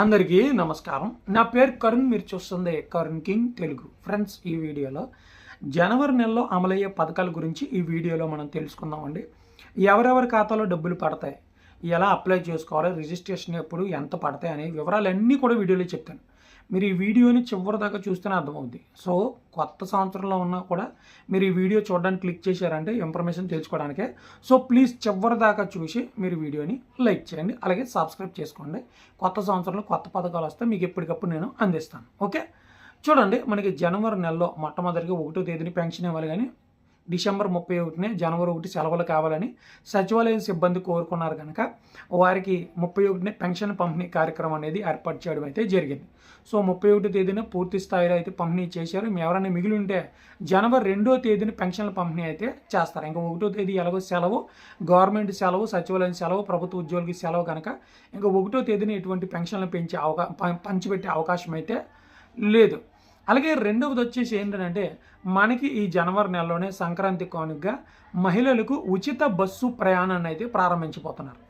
అందరికీ నమస్కారం. నా పేరు కరుణ్ మీరు చూస్తుంది కరుణ్ కింగ్ తెలుగు. ఫ్రెండ్స్ ఈ వీడియోలో జనవరి నెలలో అమలయ్యే పథకాల గురించి ఈ వీడియోలో మనం తెలుసుకుందామండి. ఎవరెవరి ఖాతాలో డబ్బులు పడతాయి? ఎలా అప్లై చేసుకోవాలి? రిజిస్ట్రేషన్ ఎప్పుడు ఎంత పడతాయి? అనే వివరాలన్నీ కూడా వీడియోలో చెప్తాను. మీరు ఈ వీడియోని చివరి దాకా చూస్తేనే అర్థమవుద్ది. సో కొత్త సంవత్సరంలో ఉన్నా కూడా మీరు ఈ వీడియో చూడడానికి క్లిక్ చేశారంటే ఇన్ఫర్మేషన్ తెలుసుకోవడానికే. సో ప్లీజ్ చివరి దాకా చూసి మీరు వీడియోని లైక్ చేయండి. అలాగే సబ్స్క్రైబ్ చేసుకోండి. కొత్త సంవత్సరంలో కొత్త పథకాలు వస్తే మీకు ఎప్పటికప్పుడు నేను అందిస్తాను. ఓకే? చూడండి మనకి జనవరి నెలలో మొట్టమొదటిగా ఒకటో తేదీని పెన్షన్ ఇవ్వాలి కానీ డిసెంబర్ ముప్పై ఒకటినే జనవరి ఒకటి సెలవులు కావాలని సచివాలయం సిబ్బంది కోరుకున్నారు కనుక వారికి ముప్పై ఒకటినే పెన్షన్ పంపిణీ కార్యక్రమం అనేది ఏర్పాటు చేయడం అయితే జరిగింది. సో ముప్పై ఒకటి తేదీన పూర్తి స్థాయిలో అయితే పంపిణీ చేశారు. ఎవరైనా మిగిలి ఉంటే జనవరి రెండో తేదీన పెన్షన్ల పంపిణీ అయితే చేస్తారు. ఇంకా ఒకటో తేదీ ఎలాగో సెలవు గవర్నమెంట్ సెలవు సచివాలయం సెలవు ప్రభుత్వ ఉద్యోగులకి సెలవు కనుక ఇంకా ఒకటో తేదీన ఎటువంటి పెన్షన్లు పెంచే అవకా పంచిపెట్టే అవకాశం అయితే లేదు. అలాగే రెండవది వచ్చేసి ఏంటంటే మనకి ఈ జనవరి నెలలోనే సంక్రాంతి కానుకగా మహిళలకు ఉచిత బస్సు ప్రయాణాన్ని అయితే ప్రారంభించబోతున్నారు.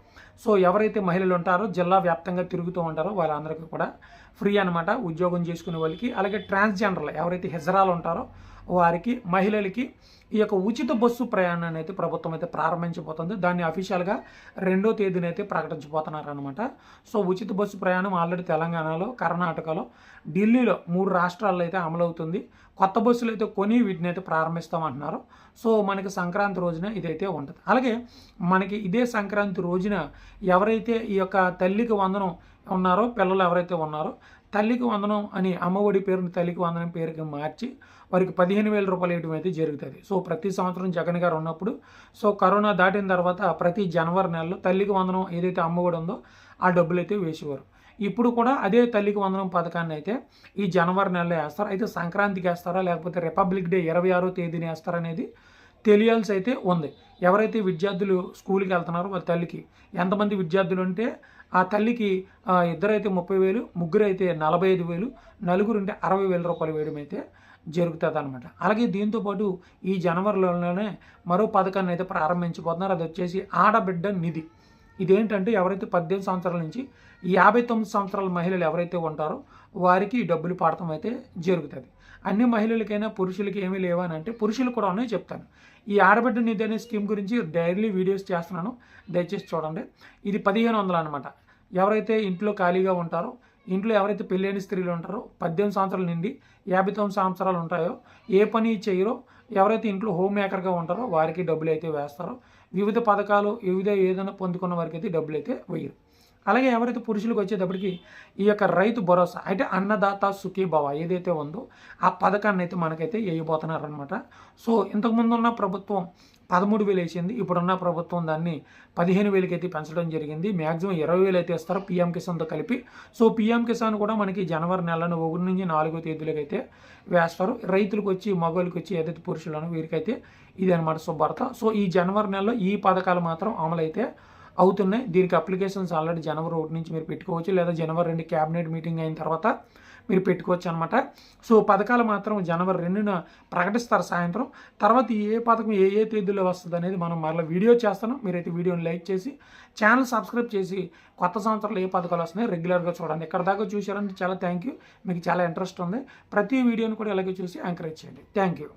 సో ఎవరైతే మహిళలు ఉంటారో జిల్లా వ్యాప్తంగా తిరుగుతూ ఉంటారో వాళ్ళందరికీ కూడా ఫ్రీ అనమాట ఉద్యోగం చేసుకునే వాళ్ళకి. అలాగే ట్రాన్స్జెండర్లు ఎవరైతే హెజరాలు ఉంటారో వారికి మహిళలకి ఈ యొక్క ఉచిత బస్సు ప్రయాణాన్ని అయితే ప్రభుత్వం అయితే ప్రారంభించబోతుంది. దాన్ని అఫీషియల్గా రెండో తేదీనైతే అయితే ప్రకటించబోతున్నారు అనమాట సో ఉచిత బస్సు ప్రయాణం ఆల్రెడీ తెలంగాణలో కర్ణాటకలో ఢిల్లీలో మూడు రాష్ట్రాల్లో అయితే అమలవుతుంది. కొత్త బస్సులు అయితే కొని వీటిని అయితే ప్రారంభిస్తామంటున్నారు. సో మనకి సంక్రాంతి రోజున ఇదైతే ఉంటుంది. అలాగే మనకి ఇదే సంక్రాంతి రోజున ఎవరైతే ఈ యొక్క తల్లికి వందనం ఉన్నారో పిల్లలు ఎవరైతే ఉన్నారో తల్లికి వందనం అని అమ్మఒడి పేరుని తల్లికి వందనం పేరుకి మార్చి వారికి పదిహేను వేల రూపాయలు వేయడం అయితే జరుగుతుంది. సో ప్రతి సంవత్సరం జగన్ గారు ఉన్నప్పుడు సో కరోనా దాటిన తర్వాత ప్రతి జనవరి నెలలో తల్లికి వందనం ఏదైతే అమ్మఒడి ఉందో ఆ డబ్బులు అయితే వేసేవారు. ఇప్పుడు కూడా అదే తల్లికి వందనం పథకాన్ని అయితే ఈ జనవరి నెలలో వేస్తారు. అయితే సంక్రాంతికి వేస్తారా లేకపోతే రిపబ్లిక్ డే ఇరవై ఆరో తేదీని వేస్తారనేది తెలియాల్సి అయితే ఉంది. ఎవరైతే విద్యార్థులు స్కూల్కి వెళ్తున్నారో వాళ్ళ తల్లికి. ఎంతమంది విద్యార్థులు అంటే ఆ తల్లికి ఇద్దరైతే ముప్పై వేలు ముగ్గురు అయితే నలభై ఐదు వేలు నలుగురు ఉంటే అరవై వేల రూపాయలు వేయడం అయితే జరుగుతుంది అనమాట అలాగే దీంతోపాటు ఈ జనవరిలోనే మరో పథకాన్ని అయితే ప్రారంభించబోతున్నారు. అది వచ్చేసి ఆడబిడ్డ నిధి. ఇదేంటంటే ఎవరైతే పద్దెనిమిది సంవత్సరాల నుంచి యాభై తొమ్మిది సంవత్సరాల మహిళలు ఎవరైతే ఉంటారో వారికి డబ్బులు పాడటం అయితే జరుగుతుంది. అన్ని మహిళలకైనా పురుషులకి ఏమీ లేవని అంటే పురుషులు కూడా ఉన్నాయి చెప్తాను. ఈ ఆడబిడ్డ నిధి అనే స్కీమ్ గురించి డైలీ వీడియోస్ చేస్తున్నాను. దయచేసి చూడండి. ఇది పదిహేను వందలు అనమాట ఎవరైతే ఇంట్లో ఖాళీగా ఉంటారో ఇంట్లో ఎవరైతే పెళ్ళైన స్త్రీలు ఉంటారో పద్దెనిమిది సంవత్సరాల నుండి యాభై తొమ్మిది సంవత్సరాలు ఉంటాయో ఏ పని చేయరో ఎవరైతే ఇంట్లో హోమ్ మేకర్గా ఉంటారో వారికి డబ్బులు అయితే వేస్తారో. వివిధ పథకాలు వివిధ ఏదైనా పొందుకున్న వారికి అయితే డబ్బులు అయితే వేయరు. అలాగే ఎవరైతే పురుషులకు వచ్చేటప్పటికి ఈ యొక్క రైతు భరోసా అంటే అన్నదాత సుఖీభవ ఏదైతే ఉందో ఆ పథకాన్ని అయితే మనకైతే వేయబోతున్నారనమాట సో ఇంతకుముందు ఉన్న ప్రభుత్వం పదమూడు వేలు వేసింది ఇప్పుడున్న ప్రభుత్వం దాన్ని పదిహేను వేలకి అయితే పెంచడం జరిగింది. మ్యాక్సిమం ఇరవై వేలు అయితే ఇస్తారు పీఎం కిసాన్తో కలిపి. సో పీఎం కిసాన్ కూడా మనకి జనవరి నెలను ఒకటి నుంచి నాలుగో తేదీలకు అయితే వేస్తారు. రైతులకు వచ్చి మగవాళ్ళకి వచ్చి ఏదైతే పురుషులను వీరికైతే ఇది అనమాట శుభార్త సో ఈ జనవరి నెలలో ఈ పథకాలు మాత్రం అమలైతే అవుతున్నాయి. దీనికి అప్లికేషన్స్ ఆల్రెడీ జనవరి ఒకటి నుంచి మీరు పెట్టుకోవచ్చు. లేదా జనవరి రెండు క్యాబినెట్ మీటింగ్ అయిన తర్వాత మీరు పెట్టుకోవచ్చు అనమాట సో పథకాలు మాత్రం జనవరి రెండున ప్రకటిస్తారు సాయంత్రం. తర్వాత ఏ పథకం ఏ ఏ తేదీలో వస్తుంది అనేది మనం మరలా వీడియో చేస్తాను మీరైతే వీడియోని లైక్ చేసి ఛానల్ సబ్స్క్రైబ్ చేసి కొత్త సంవత్సరంలో ఏ పథకాలు వస్తున్నాయి రెగ్యులర్గా చూడండి. ఇక్కడ దాకా చూసారంటే చాలా థ్యాంక్ యూ. మీకు చాలా ఇంట్రెస్ట్ ఉంది. ప్రతి వీడియోని కూడా ఇలాగే చూసి ఎంకరేజ్ చేయండి. Thank you.